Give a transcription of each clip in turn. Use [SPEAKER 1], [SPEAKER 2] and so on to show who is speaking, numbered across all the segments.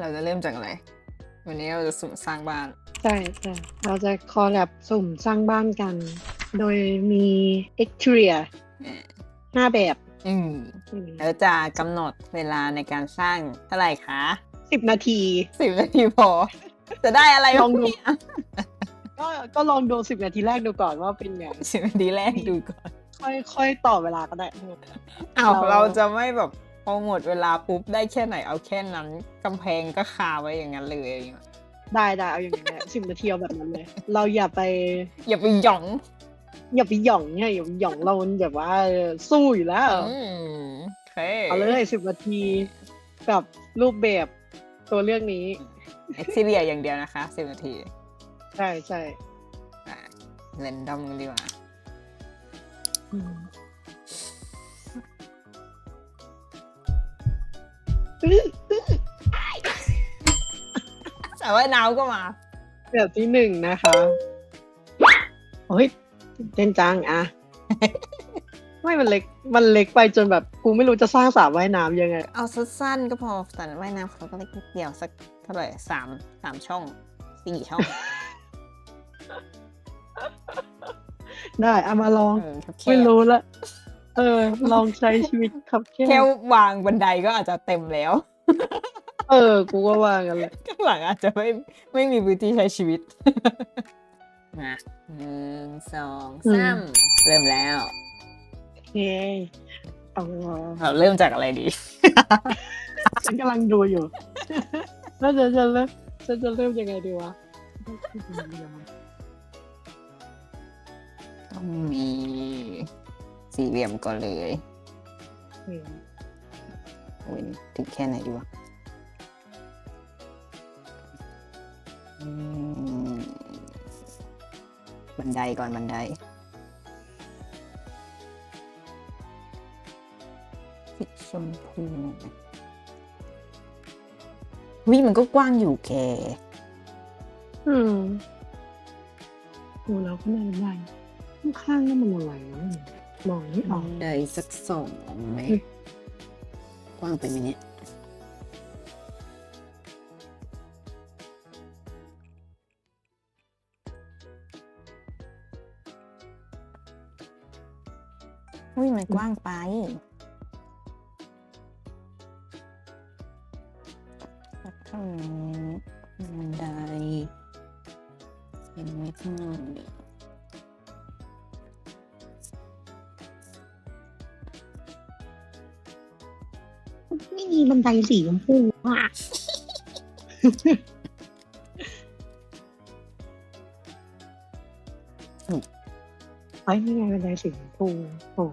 [SPEAKER 1] เราจะเริ่มจากอะไร วันนี้เราจะสุ่มสร้างบ้าน
[SPEAKER 2] ใช่ใช่เราจะคอลแลบสุ่มสร้างบ้านกัน โดยมี exterior
[SPEAKER 1] อ่า
[SPEAKER 2] ห้าแบบ
[SPEAKER 1] อืม
[SPEAKER 2] อืม
[SPEAKER 1] แล้วจะกำหนดเวลาในการสร้างเท่าไหร่คะ
[SPEAKER 2] สิบนาที
[SPEAKER 1] สิบนาทีพอ จะได้อะไร
[SPEAKER 2] ลองดู
[SPEAKER 1] เนี่ย
[SPEAKER 2] ก็ก็ลองดูสิบนาทีแรกดูก่อนว่าเป็นไง
[SPEAKER 1] สิบนาทีแรกดูก่อน
[SPEAKER 2] ค่อยค่อยต่อเวลาก็ได้
[SPEAKER 1] อ้าว
[SPEAKER 2] เรา
[SPEAKER 1] เราจะไม่แบบ พอหมดเวลาปุ๊บได้แค่ไหนเอาแค่นั้นกำแพงก็คาไว้อย่างนั้นเลยอะไรอย่างเงี้ย
[SPEAKER 2] ได้ได้เอาอย่างนี้นสิบนาทีเอาแบบนั้นเลย เราอย่าไป
[SPEAKER 1] อย่าไปหย่อง
[SPEAKER 2] อย่าไปหย่องเนี่ยอย่าไปหย่องเรามันแบบว่าสู้อยู่แล้ว
[SPEAKER 1] อืมโอเค
[SPEAKER 2] เอาเลยสิบนาทีกับรูปแบบตัวเลือกนี้
[SPEAKER 1] เอ็กซิเลียอย่างเดียวนะคะสิบนาที
[SPEAKER 2] ใช่ใช่
[SPEAKER 1] อะเรนดอมกันดีกว่า
[SPEAKER 2] อืม
[SPEAKER 1] แต่ว่าน้ำก็มา
[SPEAKER 2] แบบที่หนึ่งนะคะเฮ้ยเต้นจังอะ ไม่มันเล็ก มันเล็กไปจนแบบกูไม่รู้จะสร้างสระว่ายน้ำยังไง
[SPEAKER 1] เอาสั้นๆก็พอแต่ว่ายน้ำเขาก็เล็กนิดเดียวสักเท่าไหร่สามสามช่องสี่ช่อง
[SPEAKER 2] ได้เอามาลอง
[SPEAKER 1] เออแค่
[SPEAKER 2] ไม่รู้ละ เออ ลองใช้ชีวิตครับแค่
[SPEAKER 1] แค่วางบันไดก็อาจจะเต็มแล้ว
[SPEAKER 2] เออ กูก็ว่ากันแหละ
[SPEAKER 1] ข้างหลังอาจจะไม่ไม่มีพื้นที่ใช้ชีวิต มาหนึ่งสองสามเริ่มแล้ว
[SPEAKER 2] เย้เอา
[SPEAKER 1] เราเริ่มจากอะไรดี
[SPEAKER 2] ฉันกำลังดูอยู่แล้วจะจะเริ่มจะจะเริ่มยังไงดีวะ
[SPEAKER 1] ต้องมี สี่เหลี่ยมก่อนเลย
[SPEAKER 2] อืม
[SPEAKER 1] โอ้ยถึงแค่ไหนดีวะอืมบันไดก่อนบันไดสีชมพูวิมันก็กว้างอยู่แก
[SPEAKER 2] อืมดูแล้วก็น่าจะได้ข้างๆนั่นมันอะไรวะ มองไม่อ
[SPEAKER 1] บั
[SPEAKER 2] อก
[SPEAKER 1] นไดสักสองไหม
[SPEAKER 2] อืม
[SPEAKER 1] กว้างไปไหมเนี่ยอุ้ยมันกว้างไป ไม่
[SPEAKER 2] มีบันไดสีชมพูอะ ไอ้ยนี่ไงบันไดสีชมพูโอ้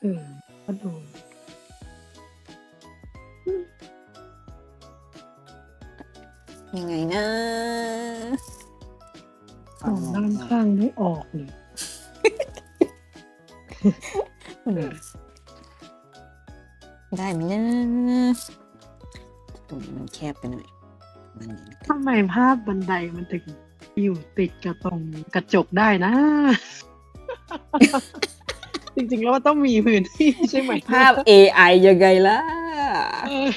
[SPEAKER 2] เออก็ดู
[SPEAKER 1] ยังไงนะ
[SPEAKER 2] สองด้านข้างไม่ออกเลย
[SPEAKER 1] อืม ได้ไหมนะตรงนี้มันแคบไปหน่อยมันนี่นะ
[SPEAKER 2] ทำไมภาพบันไดมันถึงอยู่ติดกับตรงกระจกได้นะ จริงๆแล้วมันต้องมีพื้นที่ใช่ไหม
[SPEAKER 1] ภาพ AI ยังไงล่ะ
[SPEAKER 2] เออ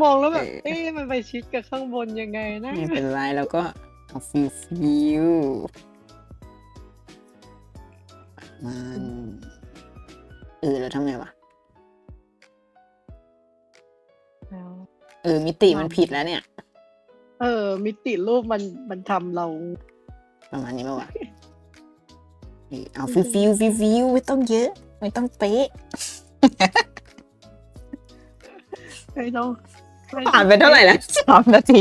[SPEAKER 2] มองแล้วแบบ
[SPEAKER 1] เออ
[SPEAKER 2] เอ๊ะมันไปชิดกับข้างบนยังไงนะ
[SPEAKER 1] ไม่เป็นไรแล้วก็เอาฟิลฟิล ออแล้วทำไงวะ
[SPEAKER 2] แล้ว
[SPEAKER 1] เออ มิติมันผิดแล้วเนี่ย
[SPEAKER 2] เออ มิติรูปมันมันทำเรา
[SPEAKER 1] ประมาณนี้ป่าวะเออเอาฟิลฟิลฟิลฟิลไม่ต้องเยอะ ไม่ต้องเป๊ะ
[SPEAKER 2] ไม่ต้องม่ต้อง
[SPEAKER 1] ผ่านไปเท่าไหร่แล้วสามนาที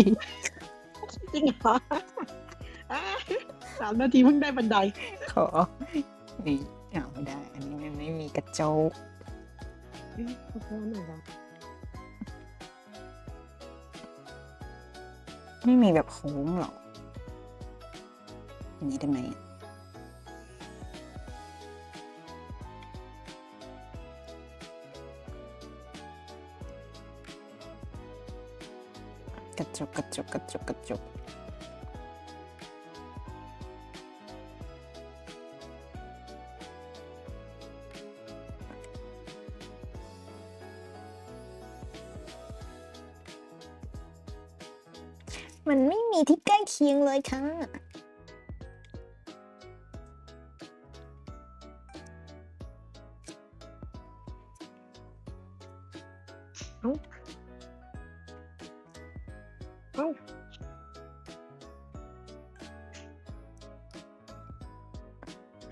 [SPEAKER 2] จริงเหรออะสามนาทีเพิ่งได้บันได
[SPEAKER 1] ขอ นี่เอาไม่ได้ อันนี้มันไม่มีกระจก
[SPEAKER 2] เอ๊ะขอโทษหน่อยนะ
[SPEAKER 1] ไม่มีแบบโค้งหรออันนี้ได้ไหมกระจกกระจกกระจกกระจก มันไม่มีที่ใกล้เคียงเลยค่ะ
[SPEAKER 2] เอ้า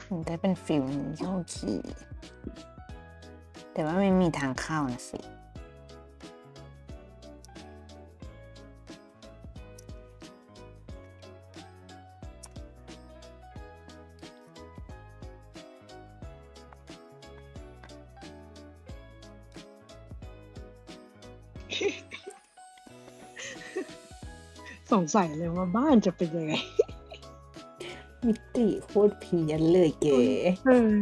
[SPEAKER 1] มันได้เป็นฟิลโยกขี่แต่ว่าไม่มีทางเข้านะสิ
[SPEAKER 2] งสัยเลยว่าบ้านจะเป็นยังไง
[SPEAKER 1] มิติโคตรเพี้ยนเลยเก๋
[SPEAKER 2] เออ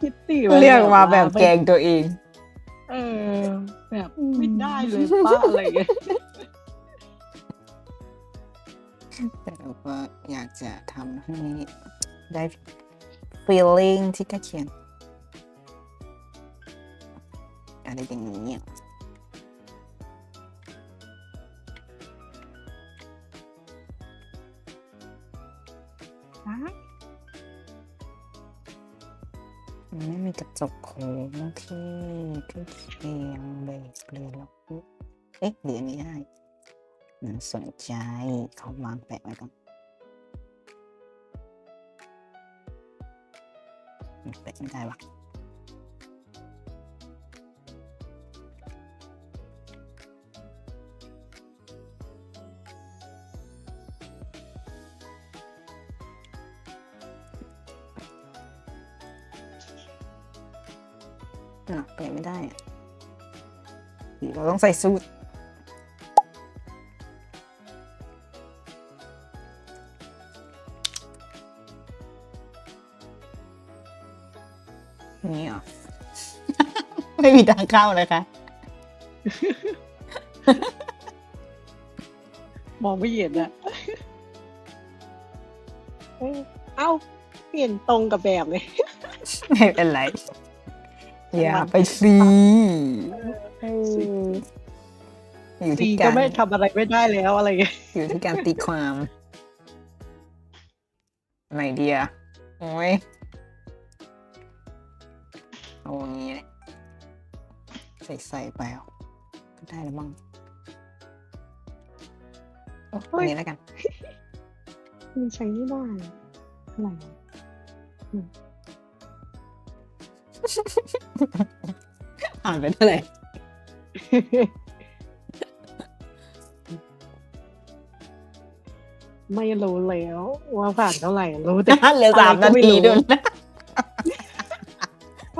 [SPEAKER 2] คิตตี้
[SPEAKER 1] เรียกมาแบบแกงตัวเอง
[SPEAKER 2] เออ แบบไม่ได้เลยป้าอะไรอย่างเงี้ย
[SPEAKER 1] แต่ว่าอยากจะทำให้ได้ feeling ที่ใกล้เคียงอะไรอย่างนี้ อะมันไม่มีกระจกโค้งที่ที่เคียงเบสเลยหรอกเอ๊ะหรืออันนี้ได้น่าสนใจเขาวางแปะไว้ก่อนมันแปะไม่ได้วะ อะแปะไม่ได้อะหรือเราต้องใส่สูทนี่เหรอ ไม่มีทางเข้าเลยค่ะ
[SPEAKER 2] มองไม่เห็นอะเอ้ยเอ้าเปลี่ยนตรงกับแบบเลย
[SPEAKER 1] ไม่เป็นไร อย่าไปซีเอออยู่
[SPEAKER 2] สี
[SPEAKER 1] ที่
[SPEAKER 2] ก็
[SPEAKER 1] การ
[SPEAKER 2] ไม่ทำอะไรไม่ได้แล้วอะไรเงี้ย
[SPEAKER 1] อยู่ที่การตีความไหนเดียโอ้ยเอาอย่างนี้เลยใส่ใส่ไปเอาก็ได้แล้วมั้งโอ้ยอันนี้แล้วกัน
[SPEAKER 2] มันใช้ไม่ได้อะไร วะ
[SPEAKER 1] อ่านไปเท่าไหร่
[SPEAKER 2] ไม่รู้แล้วว่าผ่านเท่าไหร่รู้แต่
[SPEAKER 1] เหลือสาม
[SPEAKER 2] อะไรก็
[SPEAKER 1] นา
[SPEAKER 2] ไม่
[SPEAKER 1] ที
[SPEAKER 2] รู้
[SPEAKER 1] ด้วยนะ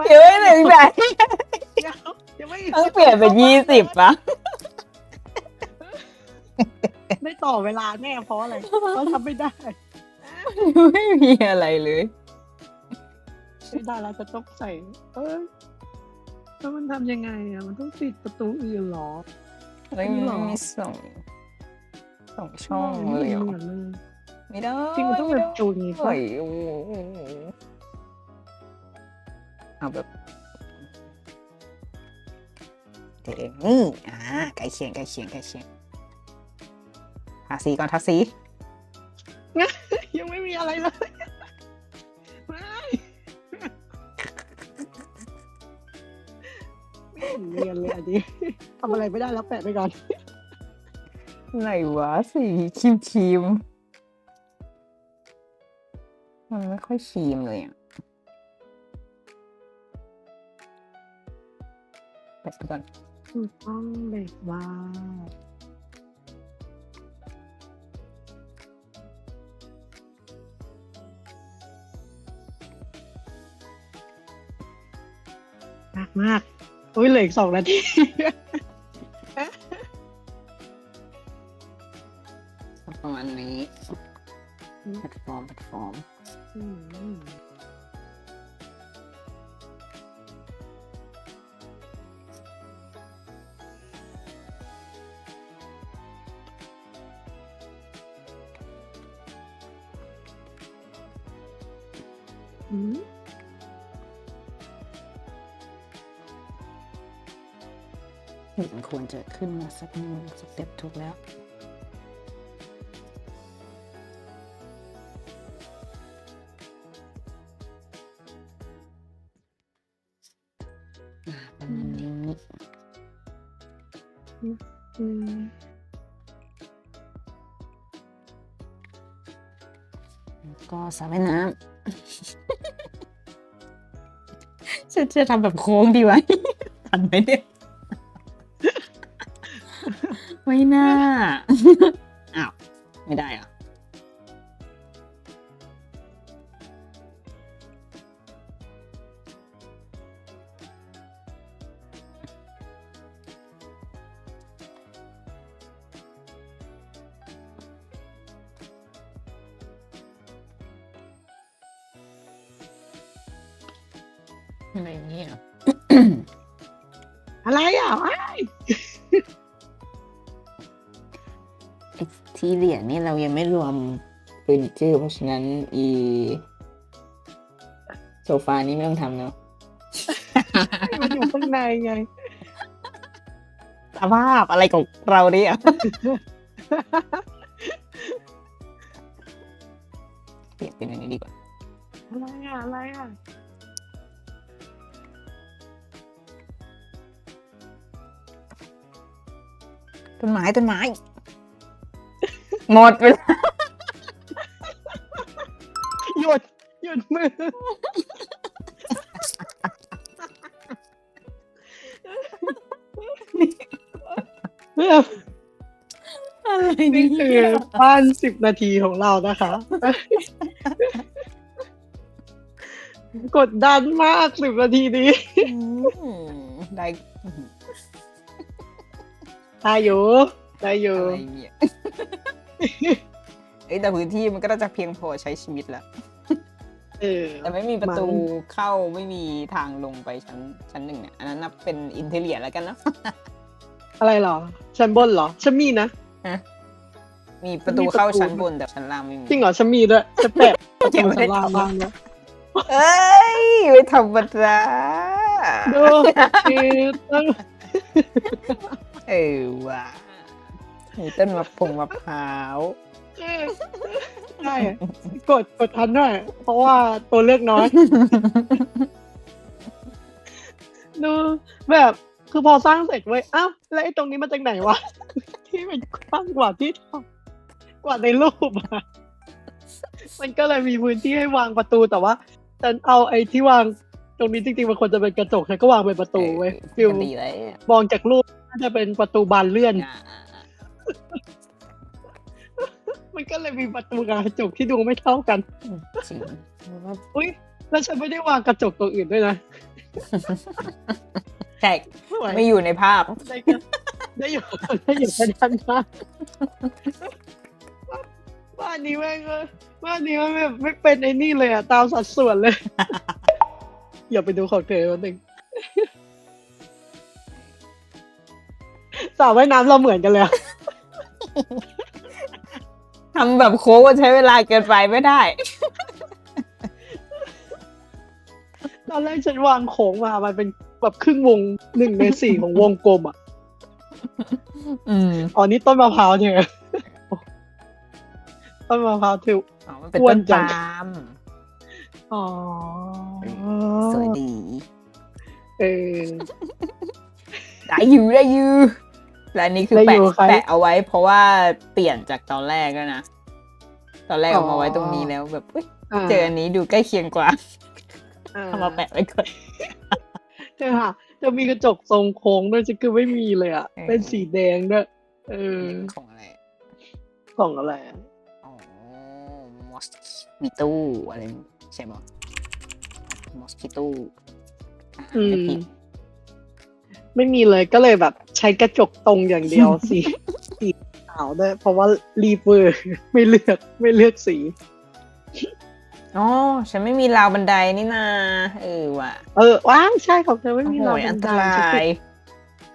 [SPEAKER 1] เดี๋ยวไม่ถึงไหน
[SPEAKER 2] ยังไม่
[SPEAKER 1] ต้องเปลี่ยนเป็นยี่สิบปะ
[SPEAKER 2] ไม่ต่อเวลาแน่เพราะอะไรเพราะทำไม่ได้
[SPEAKER 1] ไม่มีอะไรเลย
[SPEAKER 2] ไม่ได้แล้วจะต้องใส่ เออ แล้วมันทำยังไงอะ มันต้องติดประตูอื่นเหรอ
[SPEAKER 1] ไม่
[SPEAKER 2] ไม่หรอ
[SPEAKER 1] มีสองสองช่องเลยเหรอ
[SPEAKER 2] ไม่หมือนเลย
[SPEAKER 1] ไม่ได้
[SPEAKER 2] จริงมันต้องเป็นประตูนี้
[SPEAKER 1] โอ้
[SPEAKER 2] ป่ะ
[SPEAKER 1] ยโอ้โหเอาแบบเดี๋ยวนี่อ่าใกล้เคียงใกล้เคียงใกล้เคียงทาสีก่อนทาสี
[SPEAKER 2] ยังไม่มีอะไรเลย ไม่เห็นเรียนเลยอันนี้ทำอะไรไม่ได้แล้วแปะไปก่อน
[SPEAKER 1] ไหนวะสีครีมครีมมันไม่ค่อยครีมเลยอะแปะไปก่อน
[SPEAKER 2] ถูกต้องแบบว่าหนักมาก อุ้ยเหลืออีกสองนาที
[SPEAKER 1] ประมาณนี้แพลตฟอร์มแพลตฟอร์ม
[SPEAKER 2] อืม อืม
[SPEAKER 1] ยมันควรจะขึ้นมาสักหนึ่งสเต็ปถูกแล้วอ่าประมาณนี้
[SPEAKER 2] อืม
[SPEAKER 1] แล้วก็สระว่ายน้ำฉันจะทำแบบโค้งดีวะทันไหมเนี่ย ไม่น่า อ้าว ไม่ได้เหรอะอะไรอย่างเงี้ย
[SPEAKER 2] อะไรอะอ้าย
[SPEAKER 1] ไอ้ ที่เหรียญนี่เรายังไม่รวมเฟอร์นิเจอร์เพราะฉะนั้นอีโซฟานี้ไม่ต้องทำเนาะ
[SPEAKER 2] มันอยู่ข้างในไง
[SPEAKER 1] สภาพอะไรของเราเนี่ยเปลี่ยนเป็นอันนี้ดีกว่า
[SPEAKER 2] อะไรอะอะไรอะ
[SPEAKER 1] ต้นไม้ต้นไม้ หมดเวลา
[SPEAKER 2] หยุดหยุดมือ
[SPEAKER 1] อะไร
[SPEAKER 2] นี่คือบ้านสิบนาทีของเรานะคะ กดดันมากสิบนาทีนี้
[SPEAKER 1] ได้
[SPEAKER 2] ได้อยู่ได้อยู่
[SPEAKER 1] อะไรเนี่ย เอ้ยแต่พื้นที่มันก็น่าจะเพียงพอใช้ชีวิตแล้ว
[SPEAKER 2] เออ
[SPEAKER 1] แต่ไม่มีประตู
[SPEAKER 2] มัน
[SPEAKER 1] เข้าไม่มีทางลงไปชั้นชั้นหนึ่งเนี่ยอันนั้นนับเป็นอินเทเลียแล้วกันเนาะ
[SPEAKER 2] อะไรเหรอ ชั้นบนเหรอฉันมีนะ
[SPEAKER 1] มีประตู
[SPEAKER 2] มีประตู
[SPEAKER 1] เข้าชั้นบนแต่ชั้นล่างไม่มี
[SPEAKER 2] จริงเหรอฉันมีด้วยจะแปะประ
[SPEAKER 1] ยัง
[SPEAKER 2] ตู
[SPEAKER 1] ไม่ได้
[SPEAKER 2] ชั้นล่าง
[SPEAKER 1] ทำ
[SPEAKER 2] บ้างนะ
[SPEAKER 1] เอ้ยไม่ธรรมดา
[SPEAKER 2] ดูคือต้อง
[SPEAKER 1] เออว่ะมีต้นมะพงมะพร้าว
[SPEAKER 2] ใช่กดกดทันด้วยเพราะว่าตัวเลือกน้อย ดูแบบคือพอสร้างเสร็จเว้ยอ้าวแล้วไอ้ตรงนี้มาจากไหนวะ ที่มันกว้างกว่าที่กว่าในรูปอะมันก็เลยมีพื้นที่ให้วางประตูแต่ว่าฉันเอาไอ้ที่วางตรงนี้จริงๆมันควรจะเป็นกระจกฉันก็วางเป็นประตูเว้ยฟิล
[SPEAKER 1] ก็ดีเลย
[SPEAKER 2] มองจากรูปน่าจะเป็นประตูบานเลื่อน
[SPEAKER 1] อ่าอ่าอ่า
[SPEAKER 2] มันก็เลยมีประตูกับกระจกที่ดูไม่เท่ากัน
[SPEAKER 1] จริงแล้วก็
[SPEAKER 2] อุ้ยแล้วฉันไม่ได้วางกระจกตัวอื่นด้วยนะ
[SPEAKER 1] แขกไม่อยู่ในภาพ
[SPEAKER 2] ได้แค่ได้อยู่ได้อยู่แค่ด้านหน้าบ้านนี้แม่งเออบ้านนี้มันแบบไม่เป็นไอ้นี่เลยอะตามสัดส่วนเลย อย่าไปดูของเธอวันหนึ่งสาวว่ายน้ำเราเหมือนกันเลยอะ
[SPEAKER 1] ทำแบบโค้งก็ใช้เวลาเกินไปไม่ได้
[SPEAKER 2] ตอนแรกฉันวางโค้งมา มันเป็นแบบครึ่งวงหนึ่งในสี่ของวงกลมอะ
[SPEAKER 1] อืม
[SPEAKER 2] อ๋อนี่ต้นมะพร้าวเนี่ยต้นมะพร้าวทิว
[SPEAKER 1] อ๋อมันเป็น
[SPEAKER 2] อ้ว
[SPEAKER 1] ต้
[SPEAKER 2] น
[SPEAKER 1] น
[SPEAKER 2] จั
[SPEAKER 1] ปางล์ม
[SPEAKER 2] อ๋อ
[SPEAKER 1] สวยดี
[SPEAKER 2] เออ
[SPEAKER 1] ได้อยู่ได้อยู่ และอันนี้คือ
[SPEAKER 2] ได้
[SPEAKER 1] แปะ
[SPEAKER 2] อยู่ครับ
[SPEAKER 1] แปะเอาไว้เพราะว่าเปลี่ยนจากตอนแรกแล้วนะ ตอนแรกเอามาไว้ตรงนี้แล้วแบบอุ๊ยเจออันนี้ดูใกล้เคียงกว่าเอามาแปะไว้ก่อน
[SPEAKER 2] เธอค่ะ จะมีกระจกทรงโค้งด้วยจะคือไม่มีเลยอะ
[SPEAKER 1] เออ
[SPEAKER 2] เป็นสีแดงด้วย เออ
[SPEAKER 1] ของอะไร
[SPEAKER 2] ของอะไรอะ
[SPEAKER 1] อ๋อ มอสคิโต้อะไร ใช่ไหมมอสคิโต้
[SPEAKER 2] อื
[SPEAKER 1] ไม่
[SPEAKER 2] ม
[SPEAKER 1] ผิด
[SPEAKER 2] ไม่มีเลยก็เลยแบบใช้กระจกตรงอย่างเดียวสีสีขาวด้วยเพราะว่ารีเวอร์ไม่เลือกไม่เลือกสี
[SPEAKER 1] อ๋อฉันไม่มีราวบันไดนี่นาเออว่ะ
[SPEAKER 2] เออว้างใช่ของเธอไม่
[SPEAKER 1] โอ้
[SPEAKER 2] มี
[SPEAKER 1] โห
[SPEAKER 2] ราว
[SPEAKER 1] อั
[SPEAKER 2] บั
[SPEAKER 1] น
[SPEAKER 2] น
[SPEAKER 1] ต
[SPEAKER 2] ได
[SPEAKER 1] ราย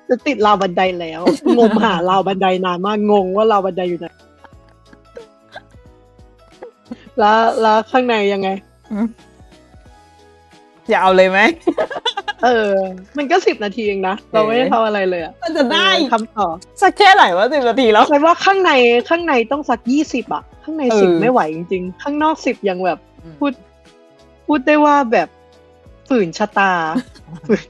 [SPEAKER 2] จะติดราวบันไดแล้วงมหาราวบันไดนานมากงงว่าราวบันไดอยู่ไหนแล้วแล้วข้างในยังไง
[SPEAKER 1] จะเอาเลยไหม
[SPEAKER 2] เออ มันก็สิบนาทีเองนะ เราไม่ได้ทำอะไรเลยอะ
[SPEAKER 1] มันจะได้
[SPEAKER 2] เออคำตอบ
[SPEAKER 1] สักแค่ไหนวะสิบนาทีแล้ว
[SPEAKER 2] ใช่ว่าข้างในข้างในต้องสักยี่สิบอะข้างใน
[SPEAKER 1] เออ
[SPEAKER 2] สิบไม่ไหวจริงๆ ข้างนอกสิบยังแบบพูด พูดได้ว่าแบบฝืนชะตาฝืน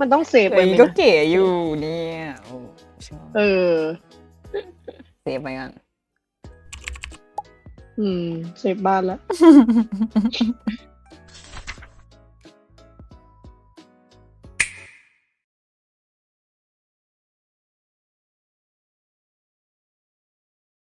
[SPEAKER 2] มันต้องเซฟไป
[SPEAKER 1] เฮ้ย
[SPEAKER 2] ไหม
[SPEAKER 1] ก็
[SPEAKER 2] นะ
[SPEAKER 1] เก๋อยู่เนี่ยโอ้ชอบ
[SPEAKER 2] เออ
[SPEAKER 1] เซฟไปกัน
[SPEAKER 2] อืม เซฟบ้านแล้ว